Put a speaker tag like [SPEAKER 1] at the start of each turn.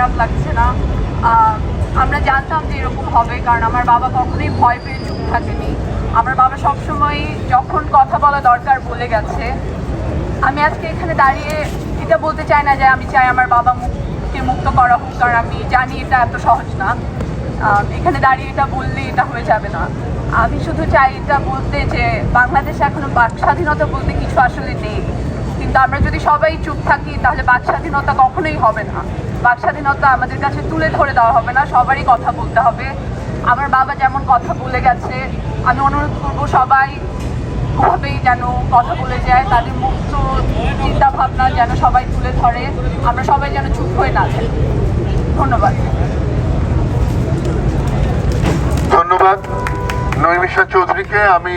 [SPEAKER 1] খারাপ লাগছে না। আমরা জানতাম যে এরকম হবে, কারণ আমার বাবা কখনোই ভয় পেয়ে চুপ থাকেনি। আমার বাবা সবসময় যখন কথা বলা দরকার বলে গেছে। আমি আজকে এখানে দাঁড়িয়ে এটা বলতে চাই না যে আমি চাই আমার বাবা মুখকে মুক্ত করা হোক, কারণ আমি জানি এটা এত সহজ না। এখানে দাঁড়িয়ে এটা বললে এটা হয়ে যাবে না। আমি শুধু চাই এটা বলতে যে বাংলাদেশে এখনও বাক স্বাধীনতা বলতে কিছু আসলে নেই। কিন্তু আমরা যদি সবাই চুপ থাকি, তাহলে বাক স্বাধীনতা কখনোই হবে না। বাক স্বাধীনতা আমাদের কাছে তুলে ধরে দেওয়া হবে না, সবারই কথা বলতে হবে। আমার বাবা যেমন কথা বলে গেছে, আমি অনুরোধ করব সবাই ওভাবেই যেন কথা বলে যায়, তাদের মুক্ত চিন্তা ভাবনা যেন সবাই তুলে ধরে, আমরা সবাই যেন চুপ হয়ে না যাই ধন্যবাদ।
[SPEAKER 2] ধন্যবাদ। নৈমিষা চৌধুরীকে আমি